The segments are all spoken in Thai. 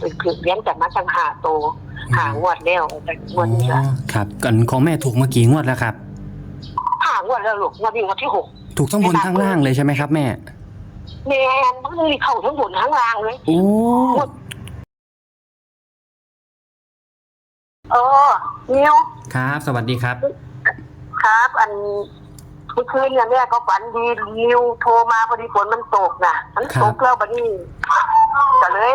เป็นคือเลี้ยงแต่มาตั้งหาโตวหางวดแล้วแต่งวดนี้ละอ๋อครับกันของแม่ถูกมากี่งวดแล้วครับหางวดแล้วลูกงวดนี้งวดที่หกถูกทั้งบนทั้งล่างเลยใช่ไหมครับ แม่แม่นมันมีเข้าทั้งบนทั้งล่างเลยโอ้เออนิวครับ สวัสดีครับ ครับ อันเมื่อคืนเนี่ยแม่ก็ฝันดีนิวโทรมาพอดีฝนมันตกนะมันตกแล้วบัดนี้ก็เลย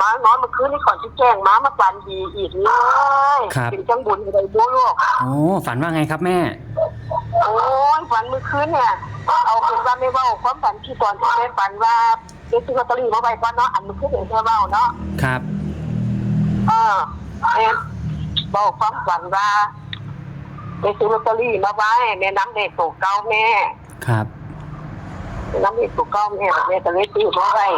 มานอนเมื่อคืนนี่ก่อนที่แจ้งมามาฝันดีอีกเลยเป็นจังบุญอะไรบัวโลกโอ้ฝันว่าไงครับแม่ โอ้ยฝันเมื่อคืนเนี่ย เอาเป็นว่าไม่เว่าความฝันที่ตอนที่แม่ฝันว่าเด็กซื้อลอตเตอรี่มาไว้ก่อนเนาะอันเมื่อคืนเห็นแค่เว้าเนาะ ครับ เออแม่บอกความฝันว่าเด็กซื้อลอตเตอรี่มาไว้แม่น้ำเด็กตกเก้าแม่ครับ แม่น้ำเด็กตกเก้าแม่แม่ก็เลยซื้อมาไว้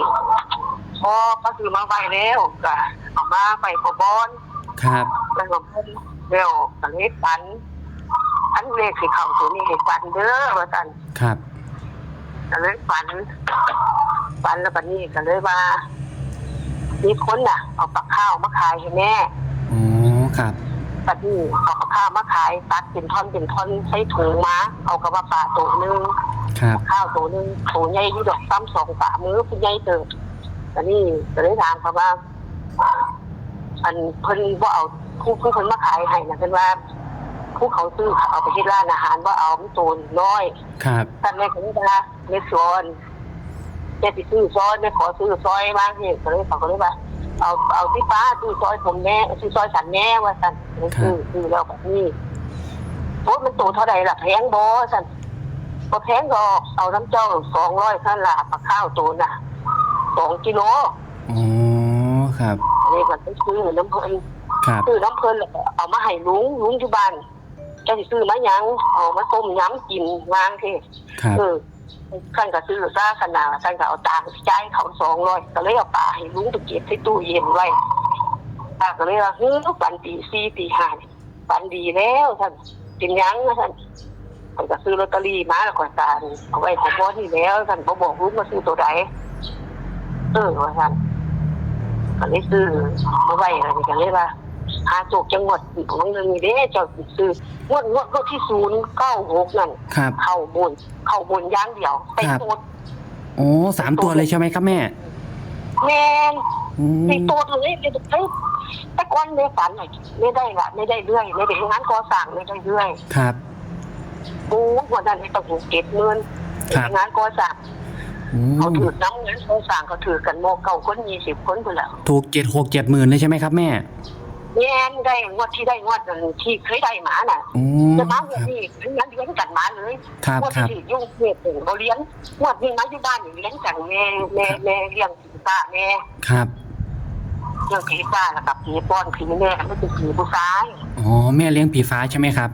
พอก็ซื้อมาไว้แล้วก็เอามาไปขอบอนครับ แล้วก็เดี๋ยวก็เลยฝันอันเลขสีเขาตัวนี้ให้ฝันเด้อว่าสันครับ ก็เลยฝันฝันแล้วบัดนี้ก็เลยว่ามีคนน่ะ เอาปักข้าวมาขายให้แม่โอ้ครับบัดนี้เอาปักข้าวมาขายตัดเป็นท่อนเป็นท่อนใช้ถุงมาเอากระบะป่าตัวหนึงครับ ข้าวตัวหนึงตัวใหญ่ที่ดอกซ้ำสองฝ่ามือผู้ใหญ่เติบ อันนี้ก็เลยถามเขาว่าอันเพิ่นว่าเอาผู้ผู้คนมาขายให้นะเพิ่นว่า ผู้เขาซื้อเอาไปที่ร้านอาหารว่าเอามันตัวน้อยครับท่านแม่ก็เลยว่าในสวนแม่ติซื้อซอยแม่ขอซื้อซอยบ้างเหตุก็เลยเขาก็เลยว่าเอาเอาที่ป้าซื้อซอยผมแม่ซื้อซอยฉันแม่ว่าสันซื้อซื้อแล้วแบบนี้โอ้มันตัวเท่าไหร่ล่ะแพงบอสันพอแพงก็เอาน้ำเจ้าสองร้อยท่านละปลาข้าวตัวน่ะ สองกิโลโอ้ครับนี่ก็ไปซื้อน้ำเพลินครับซื้อน้ำเพลินแล้วก็เอามาให้ลุงลุงที่บ้านเจะสิซื้อมาหยังเอามาต้มยำกินวางที่ครับเออท่านก็ซื้อซาขนาดท่านก็เอาตังค์จ่ายเขาสองร้อยก็เลยเอาปลาให้ลุงไปเก็บใส่ตู้เย็นไว้ตาก็เลยว่าเฮ้ยปันตีสี่ตีห้านี่ปันดีแล้วท่านเป็นหยังนะท่านท่านก็ซื้อลอตเตอรี่มาแล้วก็ตาเอาไว้ของพ่อที่แล้วท่านก็บอกลุงมาซื้อตัวใด เออว่าท่านก็เลยซื้อมาไว้อะไรกันเลยว่าหาโจกจังหวัดของเงินนี่เด้เจ้าซื้องวดงวดงวดที่ศูนย์เก้าหกนั่นครับ เข้าบนเข้าบนอย่างเดียวไปครับ โตดโอ้สามตัวเลยใช่ไหมครับแม่แมนอืมไปโตดเลยไปโตดเฮ้ยแต่ก่อนในฝันน่ะไม่ได้ละไม่ได้เรื่อยไม่ได้งานก่อสร้างไม่ได้เรื่อย ครับ ปูวันนั้นให้ต้องถูกเก็บเงินครับ งานก่อสร้างอื เขามถือน้ำงานก่อสร้างเขาถือกันโมเก่าคนยี่สิบคนไปแล้วถูกเจ็ดหกเจ็ดหมื่นเลยใช่ไหมครับแม่แม่นได้งวดที่ได้งวดนั้นที่เคยได้หมาน่ะโอ้จะมาเงินนี่ทั้งนั้นเลี้ยงกันหมาเลยครับงวดครับที่ยุ่งเพียเป็นเขาเลี้ยงงวดนี้มาที่บ้านนี่เลี้ยงกันแม่แม่แม่เลี้ยงผีป้าแม่ครับเรื่องผีป้าแล้วกับผีป้อนผีแม่ไม่เป็นผีผู้ชายอ๋อแม่เลี้ยงผีฟ้าใช่ไหมครับ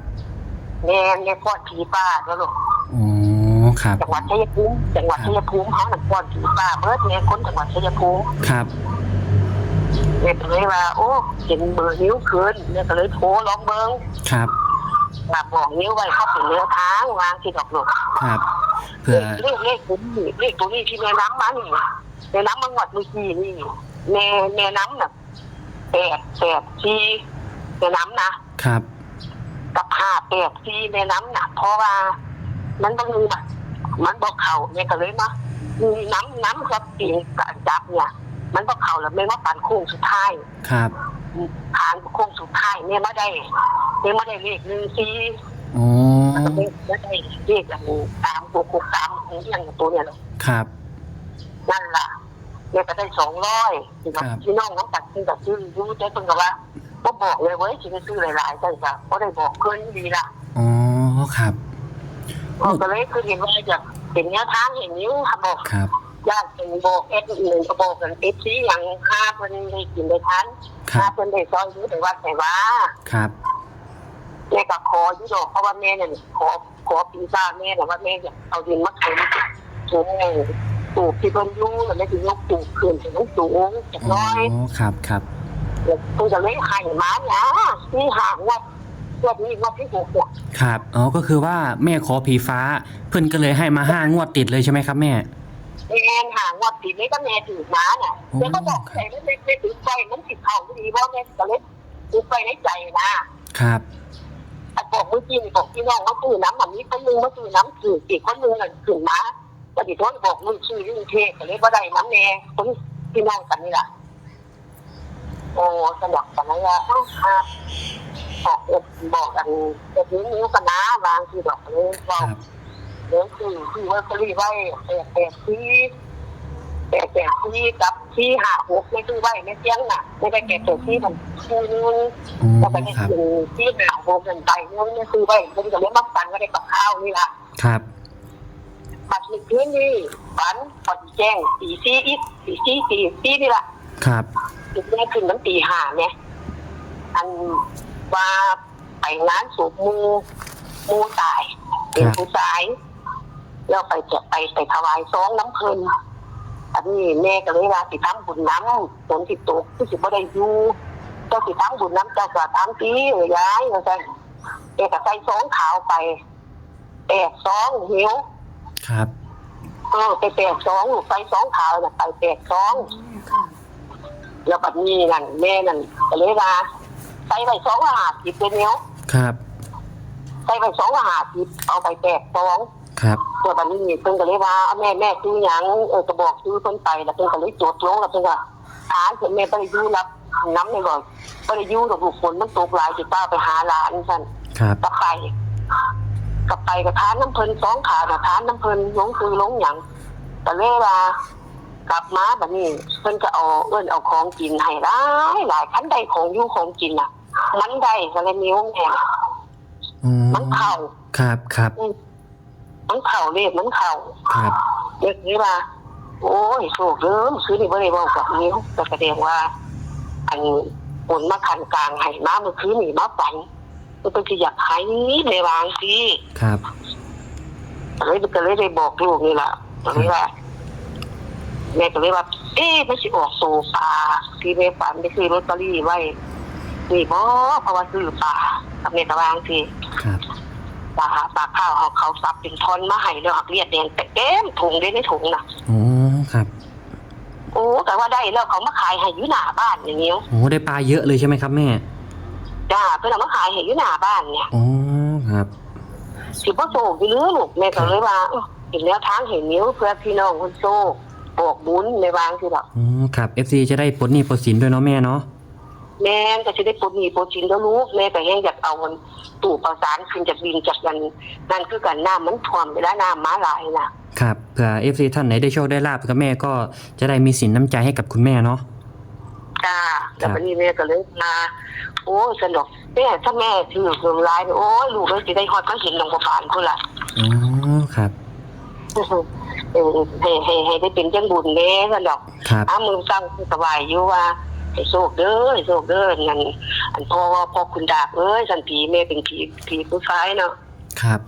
แม่แม่ป้อนผีป้าแล้วลูกโอ้ ครับ จังหวัดชัยภูมิจังหวัดชัยภูมิเขาหนักป้อนผีป้าเบิร์ดแม่คนจังหวัดชัยภูมิครับแม่ก็เลยว่า โอ้เห็นเบอร์นิ้วคืนแม่ก็เลยโทรลองเบิ้งครับมาบอกนิ้วไว้เขาเป็นเนื้อทางวางที่ดอกลูกครับเผื่อเลขเลขตัวนี้เลขตัวนี้ที่แม่น้ำมานี่แม่น้ำมังหวัดเมื่อกี้นี่แม่แม่น้ำน่ะแปดแปดที่แม่น้ำนะครับกับห้าแปดที่แม่น้ำหนักเพราะว่ามันต้องมีแบบ มันบอกเขาเนี่ยก็เลยมามีน้ำน้ำครับปีกะจับเนี่ย มันบอกเขาแล้วไม่ว่าปันโค้งสุดท้ายครับทางโค้งสุดท้ายเนี่ยไม่ได้เนี่ยไม่ได้เลขหนึ่งสี่โอ้แล้วก็ไม่ไม่ได้เลขอย่างตามตัวหกตามอย่างตัวเนี่ยหรอกครับนั่นล่ะเนี่ยก็ได้สองร้อยพี่น้องน้องตัดซื้อตัดซื้อรู้ใจเพิ่งกับว่าก็บอกเลยเว้ยที่ซื้อหลายๆจังจ้ะก็ได้บอกเพื่อนดีละอ๋อครับ ก็เลยคือเห็นว่าจะเป็นแนวทางเห็นนิ้วค่ะบอกครับญาติเป็นบอกเอ็ดหนึ่งก็บอกกันเอฟซีอย่างห้าเพิ่นได้กินได้ทันครัห้าบเพิ่นได้ซอยอยู่แต่วัดแต่ว่าครับแม่ก็ขออยู่ดอกเพราะว่าแม่เนี่ยขอขอปีซ่าแม่แต่ว่าแม่อยากเอาดินมาถมถมไงปลูกที่เพิ่นอยู่แล้วแม่ถึงยกปลูกขึ้นถึงสูงจักอ๋น้อยอครับครับแล้วเพิ่นจะเลยให้มาเนี่ยนี่ห่างวั ดวัดนี้วัดที่หกเนี่ยครับอ๋อก็คือว่าแม่ขอผีฟ้า เพื่อนก็เลยให้มาห้างวดติดเลยใช่ไหมครับแม่แอนห่างวัดติดไม่ก็แม่ถือม้าน่ะแล้วก็บอกใส่ไม่ไม่ไม่ถือไฟมันติดเข่าพอดีว่าแม่ก็เลยถือไฟในใจนะครับไอ้บอกเมื่อกี้นี่บอกพี่น้องว่าตื่นน้ำแบบนี้คนนึงมาตื่นน้ำถืออีกคนนึงน่ะถือม้าแต่ดิทนบอกมึงชื่อยุ่งเทพก็เลยว่าได้น้ำแน่คนพี่น้องกันนี่แหละโอ้สนุกกันนะว่าอ้าวครั บอกเอ็ดบอกกันเอ็ดนิ้วนิ้วกันนะบางทีดอกเลยคว่ารับเรื่องคือคือว่าเขารียกว่าแปดแปดที่แปดแปดที่กับที่หาหกไม่คือว่าไม่เที่ยงน่ะไม่ได้แปดแปดที่มันคือนึงแต่ไปที่ครับที่หาหกกันไปนั่นไม่คือว่าไม่ได้เรียกมาฝันก็ได้กับข้าวนี่ล่ะครับปัดมีคืนนี่ฝันปัดแจ้งตีซีอีกตีซี่ตีซีนี่ล่ะครับตีแจ้งขึ้นน้ำตีหาเนี่ยอัน ว่าไปงานสูบมูมูตายเป็นผู้ชายแล้วไปจะไปไปถวายซองน้ำเพลินอันนี้แม่ก็เลยว่าสิทำบุญน้ำฝนสิตกที่สิบ่ได้อยู่เจ้าสิทำบุญน้ำเจ้าก็ทำปีเอ้ยยายว่าซั่นแกก็ใส่ซองขาวไปแปดซองหิวครับเออไปแปดซองใส่ซองขาวน่ะไปแปดซองแล้วบัดนี้นั่นแม่นั่นก็เลยว่าใส่ไปซองละห้าสิบเป็นเนี้ยครับใส่ไปซองละห้าสิบเอาไปแปดซองครับเดี๋ยวบัดนี้เพิ่นก็เลยว่าเอาแม่แม่ซื้อหยังเออก็บอกซื้อเพิ่นไปแล้วเพิ่นก็เลยจดลงแล้วเพิ่นก็หาเพิ่นแม่บ่ได้อยู่รับน้ำในบ่อนบ่ได้อยู่ดอกลูกฝนมันตกหลายสิป้าไปหาหลานซั่นครับก็ไปก็ไปก็ทานน้ำเพิ่นสองขาน่ะทานน้ำเพิ่นลงคือลงหยังก็เลยว่ากลับมาบัดนี้เพิ่นก็เอาเอิ้นเอาของกินให้หลายหลายคันใดของอยู่ของกินน่ะ มันได้ก็เลยนิ้วแม่อ๋อมันเข้าครับครับมันเข้าเลขมันเข้าครับ เด็กนี้ว่าโอ้ยโศกเริ่มซื้อนี่บ่ได้บอกกับนิ้วแต่แสดงว่า อันผลมาคันกลางให้มาเมื่อคืนนี่มาฝันมันเป็นที่อยากหายในวางสิครับ ก็เลยก็เลยได้บอกลูกนี่แหละก็เลยว่าแม่ก็เลยว่า เอ๊ะไม่ใช่ออกโซฟาที่แม่ฝันไปซื้อลอตเตอรี่ไว้ นี่บ่เพราะว่าซื้อปลากับแม่ตะวางสิครับปลาปลาข้าวเขาเขาซับเป็นท่อนมาให้แล้วหักเลียดแดงเต็มถุงได้ในถุงน่ะโอ้ครับ โอ้แต่ว่าได้แล้วเขามาขายให้อยู่หน้าบ้านอย่างเงี้ยโอ้ได้ปลาเยอะเลยใช่ไหมครับแม่จ้าเพื่อนเอามาขายให้อยู่หน้าบ้านเนี่ยอ๋อครับสิบ่โศกอยู่หรือลูกแม่ก็เลยว่าเอ้อเห็นแล้วทางเห็นนิ้วเพื่อพี่น้องคนโซกบอกบุญในวางคือแบบอ๋อครับ FC จะได้ปลดหนี้ปลดสินด้วยเนาะแม่เนาะ แม่ก็จะได้ปลดหนี้ปลดชินแล้วลูกแม่ก็แห้งอยากเอามันตู่ประสานขึ้นจากดินจากกันนั่นคือกันน้ำมันท่วมไปแล้วน้ำมาหลายน่ะครับเผื่อ FC ท่านไหนได้โชคได้ลาบกับแม่ก็จะได้มีสินน้ำใจให้กับคุณแม่เนาะจ้าแล้ววันนี้แม่ก็เลยมาโอ้ยสนุกแม่ถ้าแม่ถือเรื่องร้ายเนี่ยโอ้ยลูกเลยสิได้ฮอดก็เห็นหลวงพ่อปานคุณล่ะอ๋อครับเออให้ให้ให้ได้เป็นจังบุญเด้สนุกครับอ้ามือสั่งสบายอยู่ว่า ให้โชคเด้อให้โชคเด้อนั่นอันพ่อว่าพ่อคุณดาบเอ้ยสันผีแม่เป็นผีผีผู้ชายเนาะครับ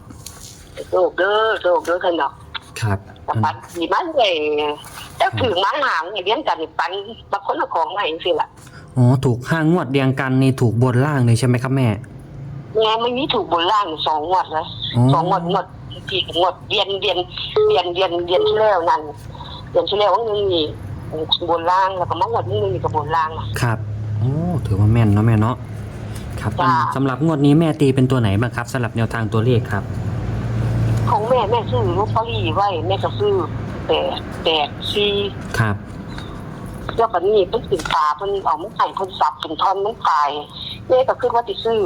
ให้โชคเด้อโชคเด้อสนุกครับแต่ปันผีมันเลยแต่ถึงมันหางเลี้ยงกันนี่ปันบางคนเอาของมาให้สิล่ะอ๋อถูกห้างวดเรียงกันนี่ถูกบนล่างเลยใช่ไหมครับแม่แม่ไม่มีถูกบนล่างสองงวดเลยอ๋อสองงวดงวดที่งวดเรียนเรียนเรียนเรียนเรียนที่แล้วนั่นเรียนที่แล้วว่านึงนี่ บนล่างแล้วก็มางวดนึงนี่กับบนล่างน่ะครับโอ้ถือว่าแม่นเนาะแม่เนาะครับจ้าสำหรับงวดนี้แม่ตีเป็นตัวไหนบ้างครับสำหรับแนวทางตัวเลขครับ ของแม่แม่ซื้อลอตเตอรี่ไว้แม่ก็ซื้อแปดแปดสี่ครับ แล้วบัดนี้เพิ่นสินตาเพิ่นเอามันใส่เพิ่นสับเป็นท่อนมันตายแม่ก็คิดว่าสิซื้อ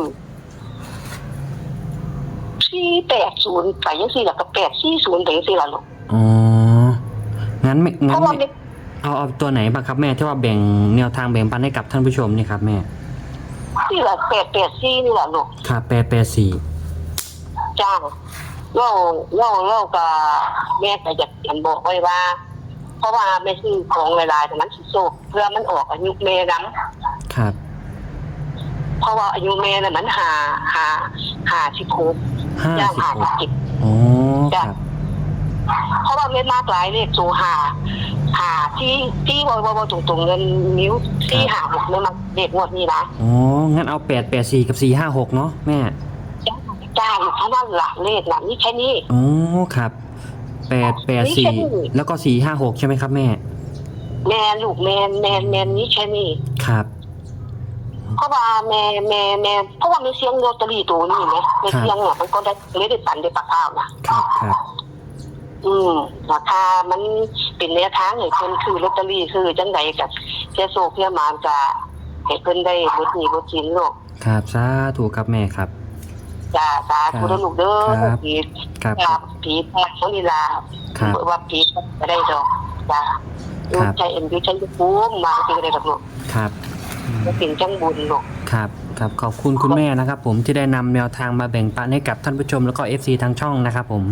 สี่แปดศูนย์ไปยังสี่แล้วก็แปดสี่ศูนย์ไปยังสี่ละลูกอ๋อ งั้นไม่เพงั้นราะว่าไม่แม่ เอาเอาตัวไหนบ้างครับแม่ที่ว่าแบ่งแนวทางแบ่งปันให้กับท่านผู้ชมนี่ครับแม่สี่ละแปดแปดสี่นี่แหละลูกครับแปดแปดสี่จ้าเล่าเล่าเล่ากับแม่แต่อยากกันบอกไว้ว่า เพราะว่าแม่ซื้อของหลายๆแต่มันสิโซกเพื่อมันออกอายุแม่นํครับ เพราะว่าอายุแม่น่ะมันหาหาหาสิบหกห้าย่างสิบหาหสิบกเจ็ดอ๋อครับเพราะว่าเม็ดมากหลายเลขตัวหา หาที่ที่บอบอบตรงตรงๆเงินนิ้วที่หาหกเนี่ยมันเด็กงวดนี้นะอ๋อ งั้นเอาแปดแปดสี่กับสี่ห้าหกเนาะแม่จ้าอยู่ข้างหน้าหลักเลขนะนี่แค่นี้อ๋อครับแปดแปดสี่แล้วก็สี่ห้าหกใช่ไหมครับแม่ แม่ลูกแม่แม่แม่นี่ใช่นี่ครับเพราะว่าแม่แม่แม่เพราะว่ามีเสียงลอตเตอรี่ตัวนี้ไหมในเสียงอะมันก็ได้ไม่ได้ปันได้ปากข้าวนะครับครับ อืมราคามันเป็นแนวทางให้เพิ่นคือลอตเตอรี่คือจังใดกับเจ้าโซเพียมานจะให้เพิ่นได้ลดหนี้ลดสินลูกครับสาธุครับแม่ครับ จ้าสาธุเด้อลูกเด้อครับ ผีครับคครัรับบผีแพ้ของลีลาครับ ว่าผีก็ได้ดอกจ้าครัลูบกใจเอ็นดูใจภูมิมาจริงได้ดอกลูกครับอืม มันเป็นจังบุญลูก ครับครับขอบคุณคุณแม่นะครับผมที่ได้นำแนวทางมาแบ่งปันให้กับท่านผู้ชมแล้วก็ FC ทางช่องนะครับผม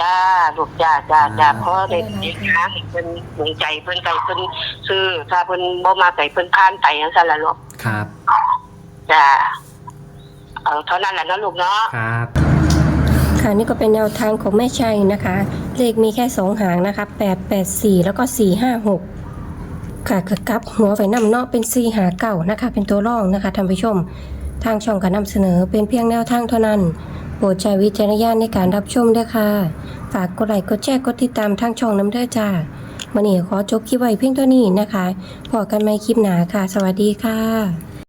จ้าลูกจ้าจ้าจ้าครับเพราะเด็กเด็กนะเพิ่นหนุนใจเพิ่นใจเพิ่นซื้อถ้าเพิ่นบ่มาใจเพิ่นผ่านไปจังซั่นล่ะลูกครับ จ้าเอาเท่านั้นแหละเนาะลูกเนาะ ครับ ค่ะนี่ก็เป็นแนวทางของแม่ชัยนะคะ เลขมีแค่สองหางนะคะ8 8 4 แล้วก็ 4 5 6 ค่ะคือกลับหัวไฟน้ำเนาะเป็น4หาเก่านะคะ เป็นตัวรองนะคะท่านผู้ชม ทางช่องการนำเสนอเป็นเพียงแนวทางเท่านั้น โปรดใช้วิจารณญาณในการรับชมด้วยค่ะ ฝากกดไลค์กดแชร์กดติดตามทางช่องน้ำเด้อจ้ามันนี้ขอจบคลิปไว้เพียงเท่านี้นะคะพอกันใหม่คลิปหนาค่ะ สวัสดีค่ะ